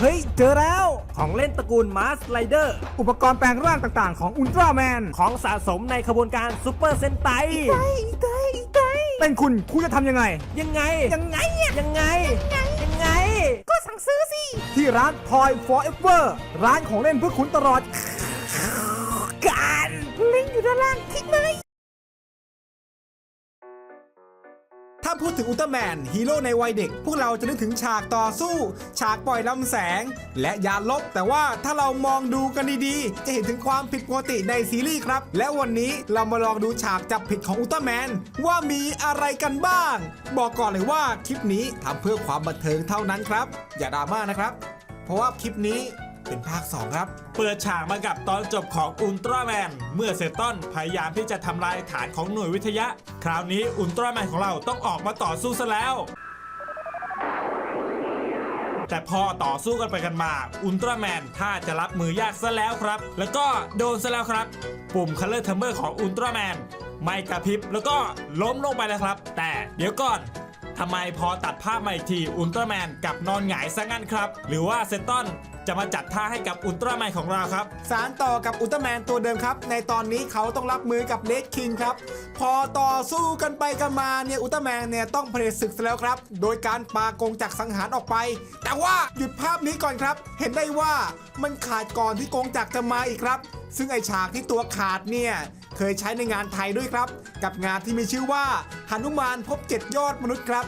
เฮ้ย เจอแล้ว ของเล่นตระกูลมาสไลเดอร์ อุปกรณ์แปลงร่างต่างๆ ของอุลตร้าแมน ของสะสมในขบวนการซูเปอร์เซนไตเป็นคุณคุณจะทำยังไง ยังไง ยังไงอะยังไง ยังไง ก็สั่งซื้อสิ ที่ร้าน Toy Forever ร้านของเล่นเพื่อคุณตลอด การลิงก์อยู่ด้านล่างคลิกเลย ถ้าพูดถึงอุลตร้าแมนฮีโร่ในวัยเด็ก พวกเราจะนึกถึงฉากต่อสู้ ฉากปล่อยลำแสง และยาลบ แต่ว่าถ้าเรามองดูกันดีๆ จะเห็นถึงความผิดปกติในซีรีส์ครับ และวันนี้เรามาลองดูฉากจับผิดของอุลตร้าแมนว่ามีอะไรกันบ้าง บอกก่อนเลยว่าคลิปนี้ทำเพื่อความบันเทิงเท่านั้นครับ อย่าดราม่านะครับ เพราะว่าคลิปนี้ เป็นภาค 2 ครับ เปิดฉากมากับตอนจบของอุลตร้าแมน เมื่อเซตอนพยายามที่จะทำลายฐานของหน่วยวิทยะ คราวนี้อุลตร้าแมนของเราต้องออกมาต่อสู้ซะแล้วแต่พอต่อสู้กันไปกันมา อุลตร้าแมนถ้าจะรับมือยากซะแล้วครับ แล้วก็โดนซะแล้วครับ ปุ่มคัลเลอร์เทมเบอร์ของอุลตร้าแมนไม่กระพริบแล้วก็ล้มลงไปแล้วครับ แต่เดี๋ยวก่อนทำไมพอตัดภาพมาอีกทีอุลตร้าแมนกลับนอนหงายซะงั้นครับ หรือว่าเซตอน จะมาจัดท่าให้กับอุลตร้าแมนของเราครับ สารต่อกับอุลตร้าแมนตัวเดิมครับ ในตอนนี้เขาต้องรับมือกับเลดคิงครับ พอต่อสู้กันไปกันมาเนี่ยอุลตร้าแมนเนี่ยต้องเผด็จศึกแล้วครับ โดยการปากงจากสังหารออกไป แต่ว่าหยุดภาพนี้ก่อนครับ เห็นได้ว่ามันขาดก่อนที่กงจักรจะมาอีกครับ ซึ่งไอฉากที่ตัวขาดเนี่ยเคยใช้ในงานไทยด้วยครับ กับงานที่มีชื่อว่าหนุมานพบเจ็ดยอดมนุษย์ครับ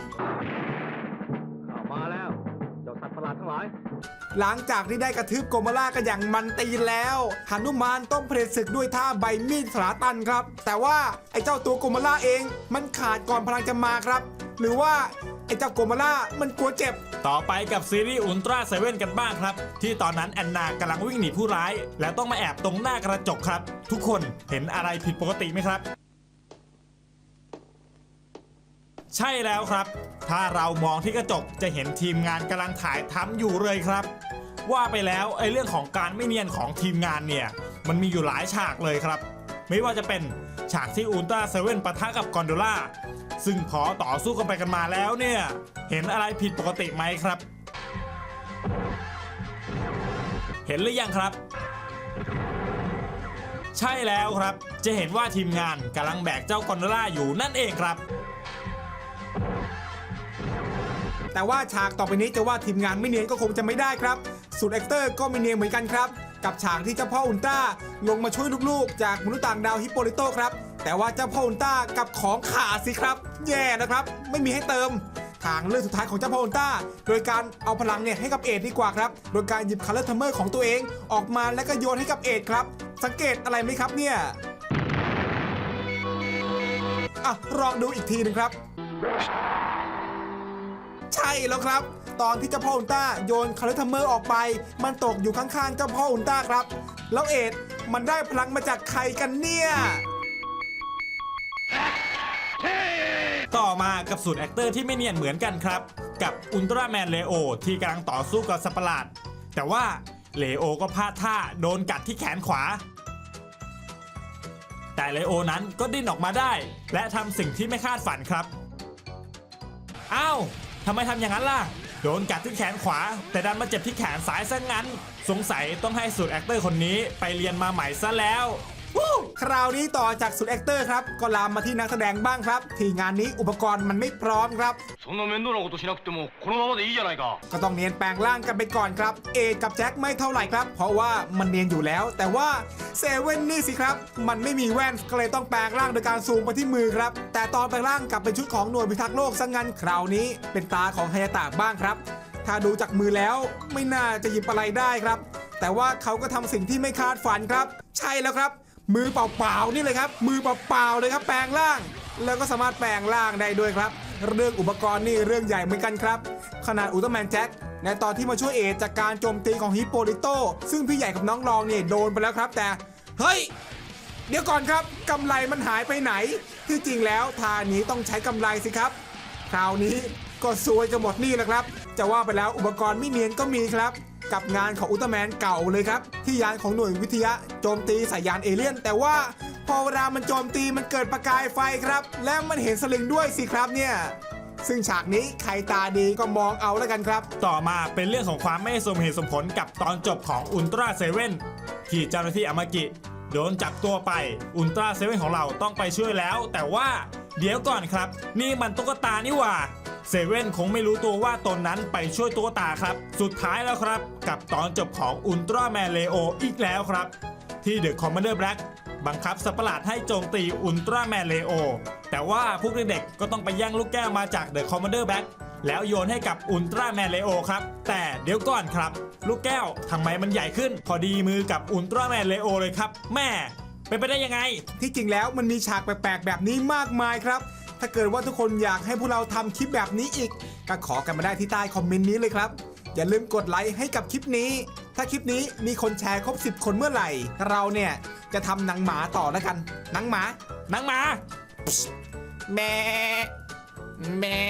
หลังจากที่ได้กระทืบโกมาล่ากันอย่างมันตีนแล้วหนุมานต้องเผด็จศึกด้วยท่าใบมีดสลาตันครับ แต่ว่าไอ้เจ้าตัวโกมาล่าเองมันขาดก่อนพลังจะมาครับ หรือว่าไอ้เจ้าโกมาล่ามันกลัวเจ็บ ต่อไปกับซีรีส์อุลตร้าเซเว่นกันบ้างครับ ที่ตอนนั้นแอนนากำลังวิ่งหนีผู้ร้าย แล้วต้องมาแอบตรงหน้ากระจกครับ ทุกคนเห็นอะไรผิดปกติไหมครับ ใช่แล้วครับ ถ้าเรามองที่กระจกจะเห็นทีมงานกำลังถ่ายทำอยู่เลยครับ ว่าไปแล้วไอ้เรื่องของการไม่เนียนของทีมงานเนี่ย มันมีอยู่หลายฉากเลยครับ ไม่ว่าจะเป็นฉากที่อุลตร้าเซเว่นปะทะกับกอนโดล่าซึ่งพอต่อสู้กันไปกันมาแล้วเนี่ย เห็นอะไรผิดปกติไหมครับ เห็นหรือยังครับ ใช่แล้วครับ จะเห็นว่าทีมงานกำลังแบกเจ้ากอนโดล่าอยู่นั่นเองครับ แต่ว่าฉากต่อไปนี้จะว่าทีมงานไม่เนียนก็คงจะไม่ได้ครับสูตรแอคเตอร์ก็ไม่เนียนเหมือนกันครับ กับฉากที่เจ้าพ่ออุลตร้าลงมาช่วยลูกๆ จากมนุษย์ต่างดาวฮิปโปลิโตครับ แต่ว่าเจ้าพ่ออุลตร้ากับของขาดสิครับ แย่นะครับ ไม่มีให้เติมทางเลือกสุดท้ายของเจ้าพ่ออุลตร้าโดยการเอาพลังเนี่ยให้กับเอ็ดดีกว่าครับ โดยการหยิบคัลเลอร์ทัมเมอร์ของตัวเองออกมาแล้วก็โยนให้กับเอ็ดครับ สังเกตอะไรไหมครับเนี่ยอะลองดูอีกทีหนึงครับ แล้วครับ ตอนที่เจ้าพ่ออุลตร้าโยนคาร์ลทัมเมอร์ออกไป มันตกอยู่ข้างๆเจ้าพ่ออุลตร้าครับ แล้วเอ็ดมันได้พลังมาจากใครกันเนี่ยต่อมากับสูตรแอคเตอร์ที่ไม่เนียนเหมือนกันครับ กับอุลตร้าแมนเลโอที่กำลังต่อสู้กับสัตว์ปหลาด แต่ว่าเลโอก็พลาดท่าโดนกัดที่แขนขวา แต่เลโอนั้นก็ดิ้นออกมาได้ และทำสิ่งที่ไม่คาดฝันครับ อ้าว ทำไมทำอย่างนั้นล่ะ โดนกัดที่แขนขวา แต่ดันมาเจ็บที่แขนซ้ายซะงั้น สงสัยต้องให้สูตรแอคเตอร์คนนี้ไปเรียนมาใหม่ซะแล้ว คราวนี้ต่อจากสุดแอคเตอร์ครับ ก็ลามมาที่นักแสดงบ้างครับ ที่งานนี้อุปกรณ์มันไม่พร้อมครับก็ต้องเนียนแปลงร่างกันไปก่อนครับ เอกับแจ็คไม่เท่าไหร่ครับ เพราะว่ามันเนียนอยู่แล้ว แต่ว่าเซเว่นนี่สิครับ มันไม่มีแว่นก็เลยต้องแปลงร่างโดยการซูมไปที่มือครับ แต่ตอนแปลงร่างกลับเป็นชุดของหน่วยพิทักษ์โลกซะงั้นคราวนี้ เป็นตาของไฮยาตะบ้างครับ ถ้าดูจากมือแล้วไม่น่าจะหยิบอะไรได้ครับ แต่ว่าเขาก็ทำสิ่งที่ไม่คาดฝันครับ ใช่แล้วครับ มือเปล่าๆนี่เลยครับ มือเปล่าๆเลยครับแปลงร่าง แล้วก็สามารถแปลงร่างได้ด้วยครับ เรื่องอุปกรณ์นี่เรื่องใหญ่เหมือนกันครับ ขนาดอุลตร้าแมนแจ็คในตอนที่มาช่วยเอจากการโจมตีของฮิปโปลิโตซึ่งพี่ใหญ่กับน้องรองเนี่ยโดนไปแล้วครับแต่ เฮ้ย เดี๋ยวก่อนครับกำไรมันหายไปไหน ที่จริงแล้วทานี้ต้องใช้กำไรสิครับ คราวนี้ ก็ซวยจะหมดนี่แหละครับ จะว่าไปแล้วอุปกรณ์ไม่เนียนก็มีครับ กับงานของอุลตร้าแมนเก่าเลยครับ ที่ยานของหน่วยวิทยาโจมตีใส่ยานเอเลี่ยน แต่ว่าพอเวลามันโจมตีมันเกิดประกายไฟครับ และมันเห็นสลิงด้วยสิครับเนี่ยซึ่งฉากนี้ใครตาดีก็มองเอาแล้วกันครับ ต่อมาเป็นเรื่องของความไม่สมเหตุสมผลกับตอนจบของอุลตร้าเซเว่นที่เจ้าหน้าที่อามากิโดนจับตัวไปอุลตร้าเซเว่นของเราต้องไปช่วยแล้ว แต่ว่า เดี๋ยวก่อนครับ นี่มันตุ๊กตานี่หว่าเซเว่นคงไม่รู้ตัวว่าตนนั้นไปช่วยตุ๊กตาครับ สุดท้ายแล้วครับ กับตอนจบของอุลตร้าแมนเลโออีกแล้วครับ ที่เดอะคอมมานเดอร์แบล็กบังคับสัตว์ปหลาดให้โจมตีอุลตร้าแมนเลโอแต่ว่าพวกเด็กๆก็ต้องไปแย่งลูกแก้วมาจากเดอะคอมมานเดอร์แบล็กแล้วโยนให้กับอุลตร้าแมนเลโอครับ แต่เดี๋ยวก่อนครับ ลูกแก้วทำไมมันใหญ่ขึ้น พอดีมือกับอุลตร้าแมนเลโอเลยครับ แม่ เป็นไปได้ยังไง ที่จริงแล้วมันมีฉากแปลกๆแบบนี้มากมายครับ ถ้าเกิดว่าทุกคนอยากให้พวกเราทำคลิปแบบนี้อีก ก็ขอกันมาได้ที่ใต้คอมเมนต์นี้เลยครับ อย่าลืมกดไลค์ให้กับคลิปนี้ ถ้าคลิปนี้มีคนแชร์ครบ 10 คนเมื่อไหร่ เราเนี่ยจะทำหนังหมาต่อแล้วกัน หนังหมานังหมา แม่แม่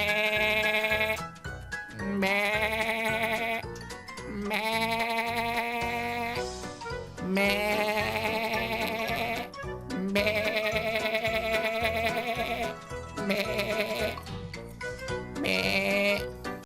แม่แม่